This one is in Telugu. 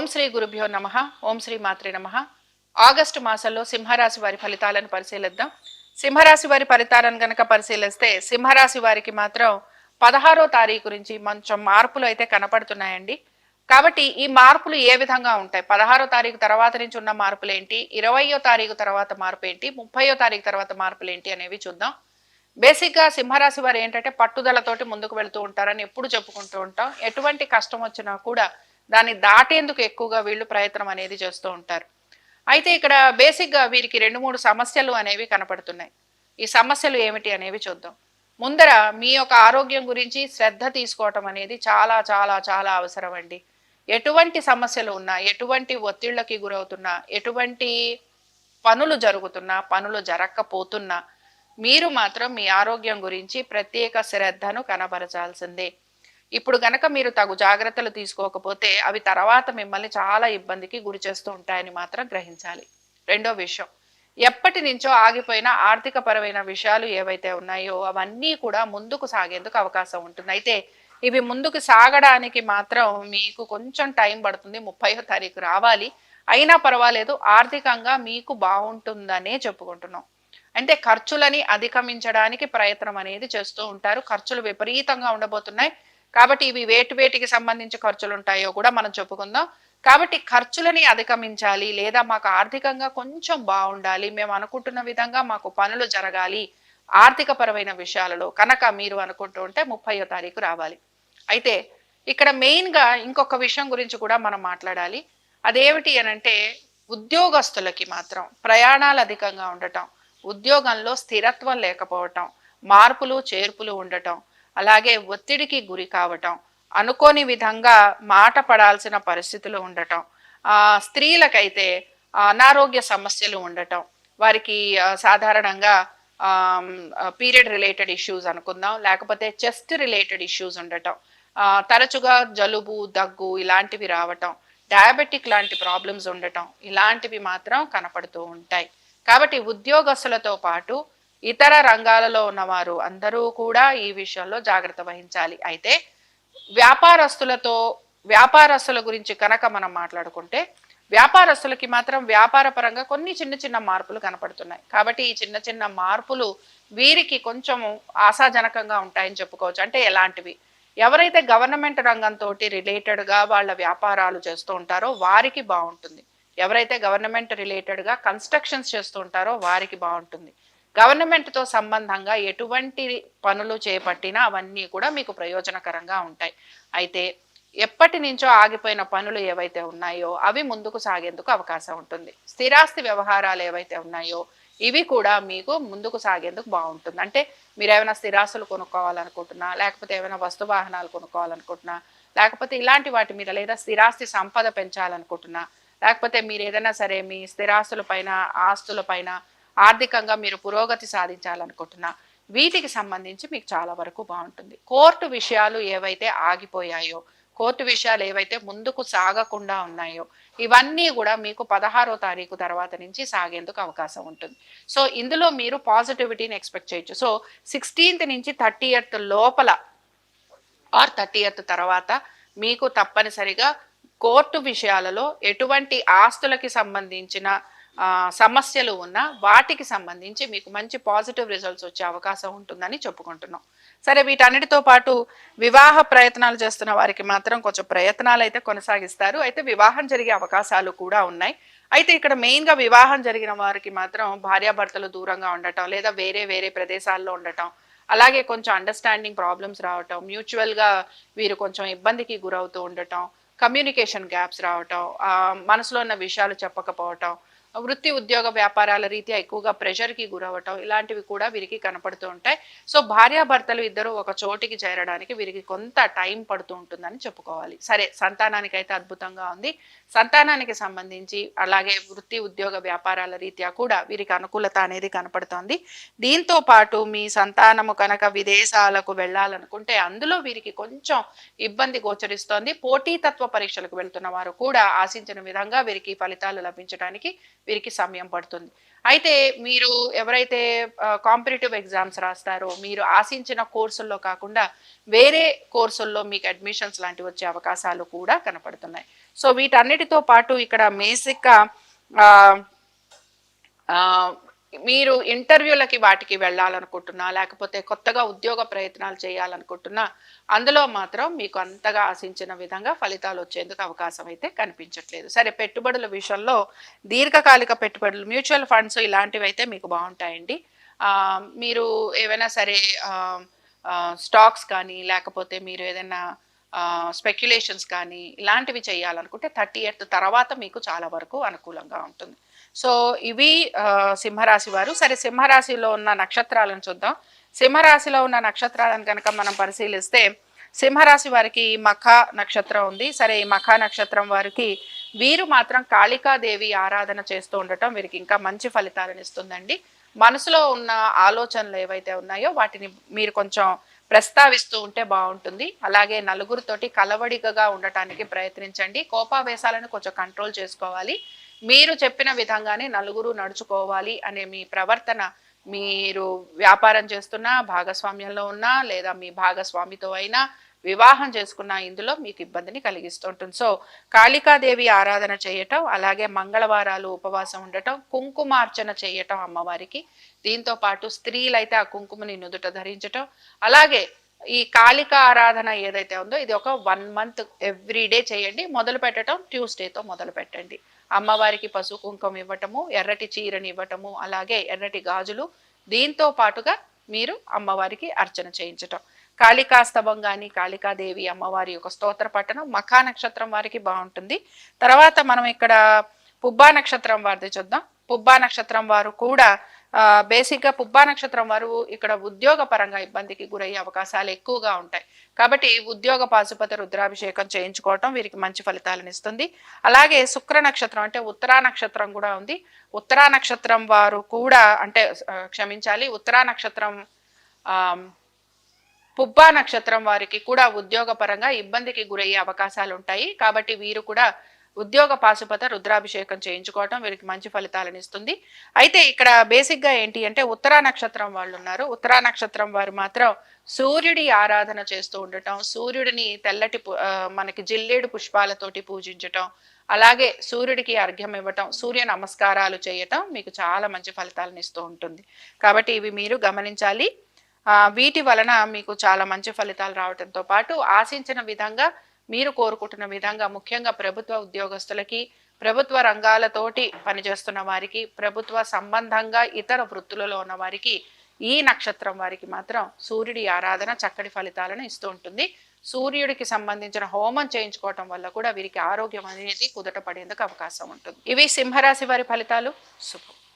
ఓం శ్రీ గురుభ్యో నమ ఓం శ్రీ మాత్రే నమ. ఆగస్టు మాసంలో సింహరాశి వారి ఫలితాలను పరిశీలిద్దాం. సింహరాశి వారి ఫలితాలను గనక పరిశీలిస్తే సింహరాశి వారికి మాత్రం పదహారో తారీఖు నుంచి కొంచెం మార్పులు అయితే కనపడుతున్నాయండి. కాబట్టి ఈ మార్పులు ఏ విధంగా ఉంటాయి? పదహారో తారీఖు తర్వాత నుంచి ఉన్న మార్పులు ఏంటి ఇరవయో తారీఖు తర్వాత మార్పు ఏంటి ముప్పయో తారీఖు తర్వాత మార్పులు ఏంటి అనేవి చూద్దాం. బేసిక్గా సింహరాశి వారు ఏంటంటే పట్టుదలతోటి ముందుకు వెళుతూ ఉంటారని ఎప్పుడు చెప్పుకుంటూ ఉంటాం. ఎటువంటి కష్టం వచ్చినా కూడా దాన్ని దాటేందుకు ఎక్కువగా వీళ్ళు ప్రయత్నం అనేది చేస్తూ ఉంటారు. అయితే ఇక్కడ బేసిక్గా వీరికి రెండు మూడు సమస్యలు అనేవి కనపడుతున్నాయి. ఈ సమస్యలు ఏమిటి అనేవి చూద్దాం. ముందర మీ యొక్క ఆరోగ్యం గురించి శ్రద్ధ తీసుకోవటం అనేది చాలా చాలా చాలా అవసరం అండి. ఎటువంటి సమస్యలు ఉన్నా ఎటువంటి ఒత్తిళ్ళకి గురవుతున్నా ఎటువంటి పనులు జరుగుతున్నా పనులు జరగకపోతున్నా మీరు మాత్రం మీ ఆరోగ్యం గురించి ప్రత్యేక శ్రద్ధను కనబరచాల్సిందే. ఇప్పుడు గనక మీరు తగు జాగ్రత్తలు తీసుకోకపోతే అవి తర్వాత మిమ్మల్ని చాలా ఇబ్బందికి గురి చేస్తూ ఉంటాయని మాత్రం గ్రహించాలి. రెండో విషయం ఎప్పటి నుంచో ఆగిపోయిన ఆర్థిక పరమైన విషయాలు ఏవైతే ఉన్నాయో అవన్నీ కూడా ముందుకు సాగేందుకు అవకాశం ఉంటుంది. అయితే ఇవి ముందుకు సాగడానికి మాత్రం మీకు కొంచెం టైం పడుతుంది ముప్పై తారీఖు రావాలి. అయినా పర్వాలేదు ఆర్థికంగా మీకు బాగుంటుందనే చెప్పుకుంటున్నాం. అంటే ఖర్చులని అధిగమించడానికి ప్రయత్నం అనేది చేస్తూ ఉంటారు. ఖర్చులు విపరీతంగా ఉండబోతున్నాయి. కాబట్టి ఇవి వేటి వేటికి సంబంధించి ఖర్చులు ఉంటాయో కూడా మనం చెప్పుకుందాం. కాబట్టి ఖర్చులని అధిగమించాలి లేదా మాకు ఆర్థికంగా కొంచెం బాగుండాలి మేము అనుకుంటున్న విధంగా మాకు పనులు జరగాలి ఆర్థిక పరమైన విషయాలలో కనుక మీరు అనుకుంటూ ఉంటే ముప్పయో తారీఖు రావాలి. అయితే ఇక్కడ మెయిన్గా ఇంకొక విషయం గురించి కూడా మనం మాట్లాడాలి. అదేమిటి అనంటే ఉద్యోగస్తులకి మాత్రం ప్రయాణాలు అధికంగా ఉండటం ఉద్యోగంలో స్థిరత్వం లేకపోవటం మార్పులు చేర్పులు ఉండటం అలాగే ఒత్తిడికి గురి కావటం అనుకోని విధంగా మాట పడాల్సిన పరిస్థితులు ఉండటం స్త్రీలకైతే అనారోగ్య సమస్యలు ఉండటం వారికి సాధారణంగా పీరియడ్ రిలేటెడ్ ఇష్యూస్ అనుకుందాం లేకపోతే చెస్ట్ రిలేటెడ్ ఇష్యూస్ ఉండటం తరచుగా జలుబు దగ్గు ఇలాంటివి రావటం డయాబెటిక్ లాంటి ప్రాబ్లమ్స్ ఉండటం ఇలాంటివి మాత్రం కనపడుతూ ఉంటాయి. కాబట్టి ఉద్యోగస్తులతో పాటు ఇతర రంగాలలో ఉన్నవారు అందరూ కూడా ఈ విషయంలో జాగ్రత్త వహించాలి. అయితే వ్యాపారస్తులతో వ్యాపారస్తుల గురించి కనుక మనం మాట్లాడుకుంటే వ్యాపారస్తులకి మాత్రం వ్యాపార పరంగా కొన్ని చిన్న చిన్న మార్పులు కనపడుతున్నాయి. కాబట్టి ఈ చిన్న చిన్న మార్పులు వీరికి కొంచెం ఆశాజనకంగా ఉంటాయని చెప్పుకోవచ్చు. అంటే ఎలాంటివి? ఎవరైతే గవర్నమెంట్ రంగంతో రిలేటెడ్గా వాళ్ళ వ్యాపారాలు చేస్తూ ఉంటారో వారికి బాగుంటుంది. ఎవరైతే గవర్నమెంట్ రిలేటెడ్గా కన్స్ట్రక్షన్స్ చేస్తూ ఉంటారో వారికి బాగుంటుంది. గవర్నమెంట్తో సంబంధంగా ఎటువంటి పనులు చేపట్టినా అవన్నీ కూడా మీకు ప్రయోజనకరంగా ఉంటాయి. అయితే ఎప్పటి నుంచో ఆగిపోయిన పనులు ఏవైతే ఉన్నాయో అవి ముందుకు సాగేందుకు అవకాశం ఉంటుంది. స్థిరాస్తి వ్యవహారాలు ఏవైతే ఉన్నాయో ఇవి కూడా మీకు ముందుకు సాగేందుకు బాగుంటుంది. అంటే మీరు ఏమైనా స్థిరాస్తులు కొనుక్కోవాలనుకుంటున్నా లేకపోతే ఏమైనా వస్తు వాహనాలు కొనుక్కోవాలనుకుంటున్నా లేకపోతే ఇలాంటి వాటి మీద లేదా స్థిరాస్తి సంపద పెంచాలనుకుంటున్నా లేకపోతే మీరు ఏదైనా సరే మీ స్థిరాస్తుల పైన ఆస్తుల పైన ఆర్థికంగా మీరు పురోగతి సాధించాలనుకుంటున్నా వీటికి సంబంధించి మీకు చాలా వరకు బాగుంటుంది. కోర్టు విషయాలు ఏవైతే ఆగిపోయాయో కోర్టు విషయాలు ఏవైతే ముందుకు సాగకుండా ఉన్నాయో ఇవన్నీ కూడా మీకు పదహారో తారీఖు తర్వాత నుంచి సాగేందుకు అవకాశం ఉంటుంది. సో ఇందులో మీరు పాజిటివిటీని ఎక్స్పెక్ట్ చేయొచ్చు. సో సిక్స్టీన్త్ నుంచి థర్టీ ఎయిత్ లోపల ఆర్ థర్టీ ఎయిత్ తర్వాత మీకు తప్పనిసరిగా కోర్టు విషయాలలో ఎటువంటి ఆస్తులకి సంబంధించిన సమస్యలు ఉన్నా వాటికి సంబంధించి మీకు మంచి పాజిటివ్ రిజల్ట్స్ వచ్చే అవకాశం ఉంటుందని చెప్పుకుంటున్నాం. సరే వీటన్నిటితో పాటు వివాహ ప్రయత్నాలు చేస్తున్న వారికి మాత్రం కొంచెం ప్రయత్నాలు అయితే కొనసాగిస్తారు. అయితే వివాహం జరిగే అవకాశాలు కూడా ఉన్నాయి. అయితే ఇక్కడ మెయిన్గా వివాహం జరిగిన వారికి మాత్రం భార్యాభర్తలు దూరంగా ఉండటం లేదా వేరే వేరే ప్రదేశాల్లో ఉండటం అలాగే కొంచెం అండర్స్టాండింగ్ ప్రాబ్లమ్స్ రావటం మ్యూచువల్గా వీరు కొంచెం ఇబ్బందికి గురవుతూ ఉండటం కమ్యూనికేషన్ గ్యాప్స్ రావటం మనసులో ఉన్న విషయాలు చెప్పకపోవటం వృత్తి ఉద్యోగ వ్యాపారాల రీత్యా ఎక్కువగా ప్రెషర్కి గురవటం ఇలాంటివి కూడా వీరికి కనపడుతూ ఉంటాయి. సో భార్యాభర్తలు ఇద్దరు ఒక చోటికి చేరడానికి వీరికి కొంత టైం పడుతూ ఉంటుందని చెప్పుకోవాలి. సరే సంతానానికి అయితే అద్భుతంగా ఉంది. సంతానానికి సంబంధించి అలాగే వృత్తి ఉద్యోగ వ్యాపారాల రీత్యా కూడా వీరికి అనుకూలత అనేది కనపడుతోంది. దీంతో పాటు మీ సంతానము కనుక విదేశాలకు వెళ్ళాలనుకుంటే అందులో వీరికి కొంచెం ఇబ్బంది గోచరిస్తోంది. పోటీతత్వ పరీక్షలకు వెళ్తున్న వారు కూడా ఆశించిన విధంగా వీరికి ఫలితాలు లభించడానికి వీరికి సమయం పడుతుంది. అయితే మీరు ఎవరైతే కాంపిటేటివ్ ఎగ్జామ్స్ రాస్తారో మీరు ఆశించిన కోర్సుల్లో కాకుండా వేరే కోర్సుల్లో మీకు అడ్మిషన్స్ లాంటివి వచ్చే అవకాశాలు కూడా కనపడుతున్నాయి. సో వీటన్నిటితో పాటు ఇక్కడ మేసిక్గా మీరు ఇంటర్వ్యూలకి వాటికి వెళ్ళాలనుకుంటున్నా లేకపోతే కొత్తగా ఉద్యోగ ప్రయత్నాలు చేయాలనుకుంటున్నా అందులో మాత్రం మీకు అంతగా ఆశించిన విధంగా ఫలితాలు వచ్చేందుకు అవకాశం అయితే కనిపించట్లేదు. సరే పెట్టుబడుల విషయంలో దీర్ఘకాలిక పెట్టుబడులు మ్యూచువల్ ఫండ్స్ ఇలాంటివి అయితే మీకు బాగుంటాయండి. మీరు ఏవైనా సరే స్టాక్స్ కానీ లేకపోతే మీరు ఏదైనా స్పెక్యులేషన్స్ కానీ ఇలాంటివి చేయాలనుకుంటే థర్టీ ఎయిత్ తర్వాత మీకు చాలా వరకు అనుకూలంగా ఉంటుంది. సో ఇవి సింహరాశి వారు. సరే సింహరాశిలో ఉన్న నక్షత్రాలను చూద్దాం. సింహరాశిలో ఉన్న నక్షత్రాలను కనుక మనం పరిశీలిస్తే సింహరాశి వారికి మఖ నక్షత్రం ఉంది. సరే ఈ మఖ నక్షత్రం వారికి వీరు మాత్రం కాళికాదేవి ఆరాధన చేస్తూ ఉండటం వీరికి ఇంకా మంచి ఫలితాలను ఇస్తుందండి. మనసులో ఉన్న ఆలోచనలు ఏవైతే ఉన్నాయో వాటిని మీరు కొంచెం ప్రస్తావిస్తూ ఉంటే బాగుంటుంది. అలాగే నలుగురితోటి కలవడికగా ఉండటానికి ప్రయత్నించండి. కోపావేశాలను కొంచెం కంట్రోల్ చేసుకోవాలి. మీరు చెప్పిన విధంగానే నలుగురు నడుచుకోవాలి అనే మీ ప్రవర్తన మీరు వ్యాపారం చేస్తున్నా భాగస్వామ్యంలో ఉన్నా లేదా మీ భాగస్వామితో అయినా వివాహం చేసుకున్న ఇందులో మీకు ఇబ్బందిని కలిగిస్తుంటుంది. సో కాళికాదేవి ఆరాధన చేయటం అలాగే మంగళవారాలు ఉపవాసం ఉండటం కుంకుమార్చన చేయటం అమ్మవారికి. దీంతో పాటు స్త్రీలైతే ఆ కుంకుమని నుదుట ధరించటం. అలాగే ఈ కాళిక ఆరాధన ఏదైతే ఉందో ఇది ఒక వన్ మంత్ ఎవ్రీ డే చేయండి. మొదలు పెట్టడం ట్యూస్డేతో మొదలు పెట్టండి. అమ్మవారికి పశు కుంకుమ ఇవ్వటము ఎర్రటి చీరని ఇవ్వటము అలాగే ఎర్రటి గాజులు. దీంతో పాటుగా మీరు అమ్మవారికి అర్చన చేయించటం. కాళికాస్తవం కానీ కాళికాదేవి అమ్మవారి యొక్క స్తోత్ర పట్టణం మఖా నక్షత్రం వారికి బాగుంటుంది. తర్వాత మనం ఇక్కడ పుబ్బా నక్షత్రం వారిది చూద్దాం. పుబ్బా నక్షత్రం వారు కూడా బేసిక్గా పుబ్బా నక్షత్రం వారు ఇక్కడ ఉద్యోగ పరంగా ఇబ్బందికి గురయ్యే అవకాశాలు ఎక్కువగా ఉంటాయి. కాబట్టి ఉద్యోగ పాశుపత రుద్రాభిషేకం చేయించుకోవటం వీరికి మంచి ఫలితాలను ఇస్తుంది. అలాగే శుక్ర నక్షత్రం అంటే ఉత్తరా నక్షత్రం కూడా ఉంది. ఉత్తరా నక్షత్రం వారు కూడా అంటే క్షమించాలి ఉత్తరా నక్షత్రం పుబ్బా నక్షత్రం వారికి కూడా ఉద్యోగపరంగా ఇబ్బందికి గురయ్యే అవకాశాలు ఉంటాయి కాబట్టి వీరు కూడా ఉద్యోగ పాశుపత రుద్రాభిషేకం చేయించుకోవటం వీరికి మంచి ఫలితాలను ఇస్తుంది. అయితే ఇక్కడ బేసిక్గా ఏంటి అంటే ఉత్తరా నక్షత్రం వాళ్ళు ఉన్నారు ఉత్తరా నక్షత్రం వారు మాత్రం సూర్యుడి ఆరాధన చేస్తూ ఉండటం సూర్యుడిని తెల్లటి పు- మనకి జిల్లేడు పుష్పాలతోటి పూజించటం అలాగే సూర్యుడికి అర్ఘ్యం ఇవ్వటం సూర్య నమస్కారాలు చేయటం మీకు చాలా మంచి ఫలితాలను ఇస్తూ ఉంటుంది. కాబట్టి ఇవి మీరు గమనించాలి. వీటి వలన మీకు చాలా మంచి ఫలితాలు రావడంతో పాటు ఆశించిన విధంగా మీరు కోరుకుంటున్న విధంగా ముఖ్యంగా ప్రభుత్వ ఉద్యోగస్తులకి ప్రభుత్వ రంగాలతోటి పనిచేస్తున్న వారికి ప్రభుత్వ సంబంధంగా ఇతర వృత్తులలో ఉన్న వారికి ఈ నక్షత్రం వారికి మాత్రం సూర్యుడి ఆరాధన చక్కటి ఫలితాలను ఇస్తూ ఉంటుంది. సూర్యుడికి సంబంధించిన హోమం చేయించుకోవటం వల్ల కూడా వీరికి ఆరోగ్యం అనేది కుదట పడేందుకు అవకాశం ఉంటుంది. ఇవి సింహరాశి వారి ఫలితాలు. శుభం.